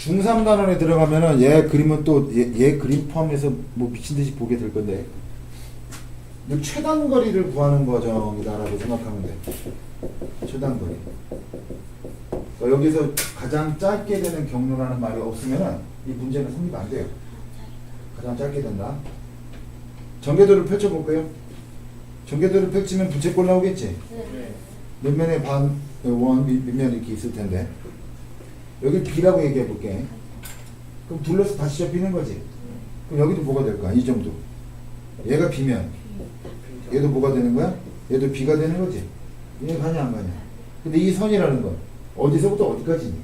중3 단원에 들어가면은 얘 그림은 또얘 그림 포함해서 뭐 미친 듯이 보게 될 건데 이 최단 거리를 구하는 과정이다라고 생각하면 돼. 최단 거리. 그러니까 여기서 가장 짧게 되는 경로라는 말이 없으면은 이 문제는 성립 안 돼요. 가장 짧게 된다. 전개도를 펼쳐볼까요? 전개도를 펼치면 부채꼴 나오겠지? 네. 몇 면에 반, 원, 몇 면 이렇게 있을 텐데. 여기 B라고 얘기해 볼게. 그럼 둘러서 다시 접히는 거지. 그럼 여기도 뭐가 될까? 이 정도. 얘가 B면 얘도 뭐가 되는 거야? 얘도 B가 되는 거지. 얘 가냐 안 가냐? 근데 이 선이라는 건 어디서부터 어디까지니?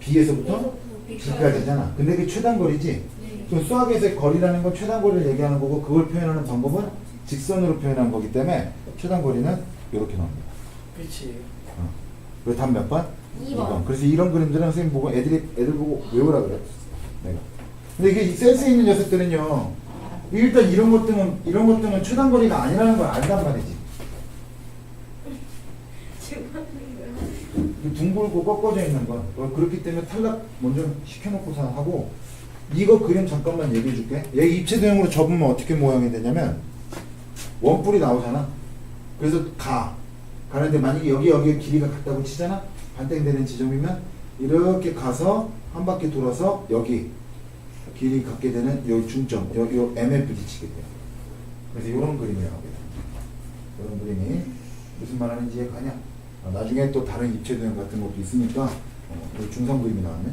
B에서부터 B까지잖아. 근데 그게 최단거리지? 네. 그럼 수학에서의 거리라는 건 최단거리를 얘기하는 거고 그걸 표현하는 방법은 직선으로 표현한 거기 때문에 최단거리는 이렇게 나옵니다. 그렇지. 왜답몇 번? 이번. 그래서 이런 그림들은 선생님 보고 애들이 애들 보고 외우라 그래. 내가. 근데 이게 센스 있는 녀석들은요. 일단 이런 것들은 이런 것들은 최단거리가 아니라는 걸 안단 말이지. 이 둥글고 꺾어져 있는 건 어, 그렇기 때문에 탈락 먼저 시켜놓고서 하고 이거 그림 잠깐만 얘기해 줄게. 얘 입체 도형으로 접으면 어떻게 모양이 되냐면 원뿔이 나오잖아. 그래서 가. 가는데 만약에 여기 여기 길이가 같다고 치잖아. 반땡되는 지점이면 이렇게 가서 한 바퀴 돌아서 여기 길이 같게 되는 요 중점, 요, 요 M에 부딪히게 돼요. 그래서 이런 그림이 나오게 됩니다. 이런 그림이 무슨 말 하는지 이해가냐? 아, 나중에 또 다른 입체 도형 같은 것도 있으니까 어, 그 중성 그림이 나왔네.